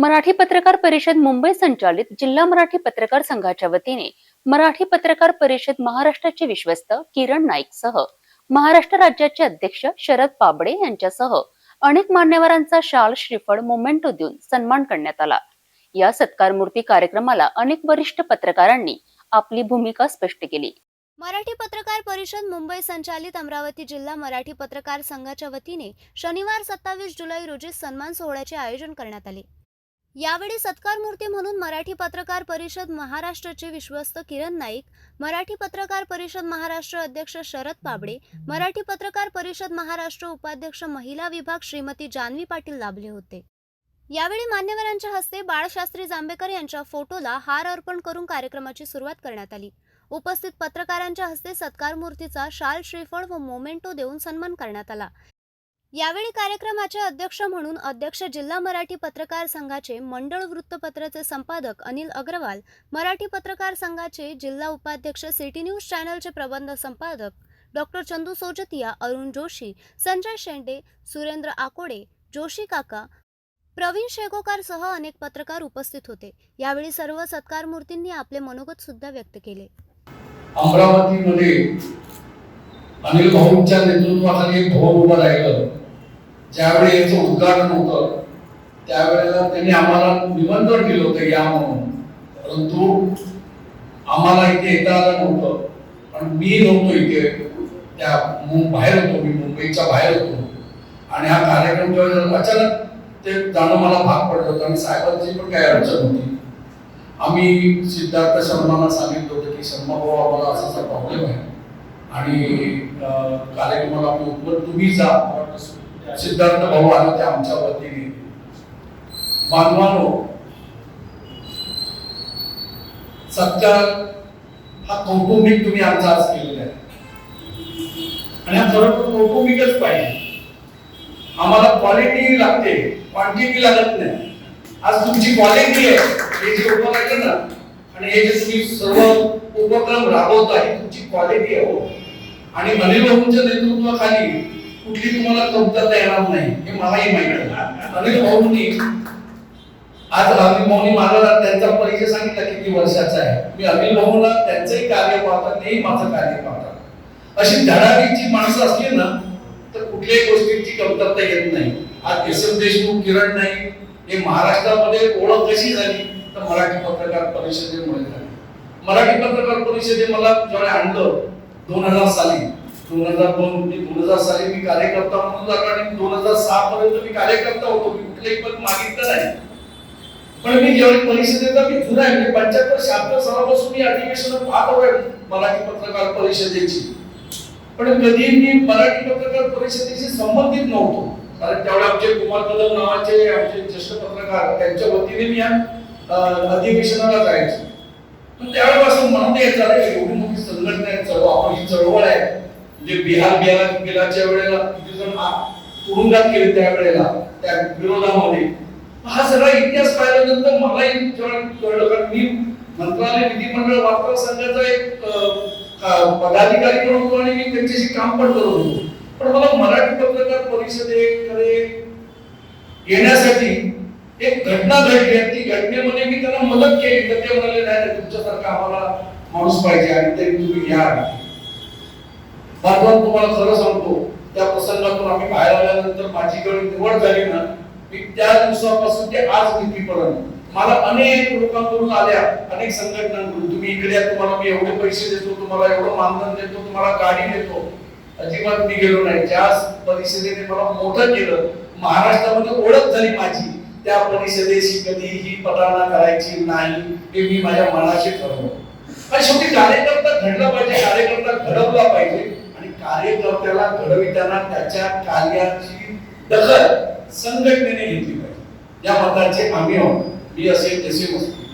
मराठी पत्रकार परिषद मुंबई संचालित जिल्हा मराठी पत्रकार संघाच्या वतीने मराठी पत्रकार परिषद महाराष्ट्राचे विश्वस्त किरण नाईक सह महाराष्ट्र राज्याचे अध्यक्ष शरद पाबडे यांच्यासह अनेक मान्यवरांचा शाल श्रीफळ मोमेंटो देऊन सन्मान करण्यात आला. या सत्कार मूर्ती कार्यक्रमाला अनेक वरिष्ठ पत्रकारांनी आपली भूमिका स्पष्ट केली. मराठी पत्रकार परिषद मुंबई संचालित अमरावती जिल्हा मराठी पत्रकार संघाच्या वतीने शनिवार सत्तावीस जुलै रोजी सन्मान सोहळ्याचे आयोजन करण्यात आले. यावेळी सत्कार मूर्ती म्हणून मराठी पत्रकार परिषद महाराष्ट्राचे विश्वस्त किरण नाईक मराठी पत्रकार परिषद महाराष्ट्र अध्यक्ष शरद पाबडे मराठी पत्रकार परिषद महाराष्ट्र उपाध्यक्ष महिला विभाग श्रीमती जानवी पाटील लाभले होते. यावेळी मान्यवरांच्या हस्ते बाळशास्त्री जांभेकर यांच्या फोटोला हार अर्पण करून कार्यक्रमाची सुरुवात करण्यात आली. उपस्थित पत्रकारांच्या हस्ते सत्कार मूर्तीचा शाल श्रीफळ व मोमेंटो देऊन सन्मान करण्यात आला. यावेळी कार्यक्रमाचे अध्यक्ष म्हणून अध्यक्ष जिल्हा मराठी पत्रकार संघाचे मंडळ वृत्तपत्राचे संपादक अनिल अग्रवाल मराठी पत्रकार संघाचे जिल्हा उपाध्यक्ष सिटी न्यूज चॅनलचे प्रबंध संपादक डॉक्टर चंदू सोजतिया अरुण जोशी संजय शेंडे सुरेंद्र आकोडे जोशी काका प्रवीण शेगोकार सह अनेक पत्रकार उपस्थित होते. यावेळी सर्व सत्कार मूर्तींनी आपले मनोगत सुद्धा व्यक्त केले. अमरावतीमध्ये अनिल भाऊंच्या नेतृत्वाखाली एक भवन उभं राहिलं. ज्यावेळी याचं उद्घाटन होतं त्यावेळेला त्यांनी आम्हाला निमंत्रण केलं होतं या म्हणून. परंतु आम्हाला इथे येता आलं नव्हतं. पण मी नव्हतो इथे. त्या बाहेर होतो मी मुंबईच्या बाहेर होतो. आणि हा कार्यक्रम जेव्हा अचानक ते जाणं मला भाग पडलं होतं आणि साहेबांची पण काही अडचण होती. आम्ही सिद्धार्थ शर्मांना सांगितलं होतं की शर्मा भाऊ आम्हाला असा प्रॉब्लेम आहे. आणि कार्यक्रमाला आपण उपलब्ध तुम्ही जा. सिद्धार्थ भाऊ आले ते आमच्या वतीने. मानवानो सत्कार हा कौटुंबिक तुम्ही आमचा आज केलेला आहे. आणि हा खरोखर कौटुंबिकच पाहिजे. आम्हाला क्वालिटी लागते क्वांटिटी लागत नाही. आज तुमची क्वालिटी आहे. हे जे उपक्रम ना आणि हे जे तुम्ही सर्व उपक्रम राबवत आहे तुमची क्वालिटी आहे हो. आणि अनिल भाऊंच्या नेतृत्वाखाली कुठली तुम्हाला कमतरता येणार नाही हे मलाही माहिती आहे. अनिल भाऊंनी आज अनिल भाऊनी मला त्यांचा परिचय सांगितला किती वर्षाचा आहे. मी अनिल भाऊला त्यांचंही कार्य पाहतात तेही माझं कार्य पाहतात. अशी धडाडीची माणसं असली ना तर कुठल्याही गोष्टीची कमतरता येत नाही. आज एस एम देशमुख किरण नाही हे महाराष्ट्रामध्ये ओळख कशी झाली तर मराठी पत्रकार परिषदेमुळे झाली. मराठी पत्रकार परिषदे मला जेव्हा आणलं. दोन हजार साली. दोन हजार दोन ते दोन हजार साली मी कार्यकर्ता म्हणून लागलो आणि दोन हजार सहा पर्यंत मी कार्यकर्ता होतो. मी कुठलंही पद मागितलं नाही. पण मी ज्यावेळी परिषदेचा मी जुना आहे. म्हणजे पंच्याहत्तर शहात्तर सालापासून मी अधिवेशन पाहत मराठी पत्रकार परिषदेची. पण कधी मी मराठी पत्रकार परिषदेशी संबंधित नव्हतो. कारण त्यावेळी आमचे कुमार कदम नावाचे आमचे ज्येष्ठ पत्रकार त्यांच्या वतीने मी या अधिवेशनाला जायचो. पण त्यावेळेपासून मनात येत झालं एवढी संघटना आहे चळवळ आपण ही चळवळ आहे. म्हणजे बिहार बिहार वेळेला किती जण तुरुंगात गेले त्यावेळेला त्या विरोधामध्ये. हा सगळा इतिहास पाहिल्यानंतर मलाही जेव्हा कळलं कारण मी मंत्रालय विधिमंडळ वापर संघाचा एक पदाधिकारी पण होतो आणि मी त्यांच्याशी काम पण करत होतो. पण मला मराठी पत्रकार परिषदेकडे येण्यासाठी एक घटना घडली आहे ती घटनेमध्ये मी त्यांना मदत केली. तर ते म्हणाले नाही तुमच्यासारखं आम्हाला माणूस पाहिजे आणि तरी तुम्ही या बांधवान तुम्हाला खरं सांगतो त्या प्रसंगातून आम्ही बाहेर आल्यानंतर माझी जेव्हा निवड झाली ना मी त्या दिवसापासून ते आज मितीपर्यंत मला अनेक लोकांकडून आल्या अनेक संघटनांकडून. तुम्ही इकडे तुम्हाला मी एवढे पैसे देतो तुम्हाला एवढं मानधन देतो तुम्हाला गाडी देतो. अजिबात मी गेलो नाही. ज्या परिषदेने मला मोठं केलं महाराष्ट्रामध्ये ओळख झाली माझी. त्या परिषदेशी कधीही पटाणा करायची नाही हे मी माझ्या मनाशी ठरवलं. आणि शेवटी कार्यकर्ता घडला पाहिजे कार्यकर्ता घडवला पाहिजे. आणि कार्यकर्त्याला घडविताना त्याच्या कार्याची दखल संघटनेने घेतली पाहिजे. या मताचे आम्ही आहोत. मी असेल तसे नसतो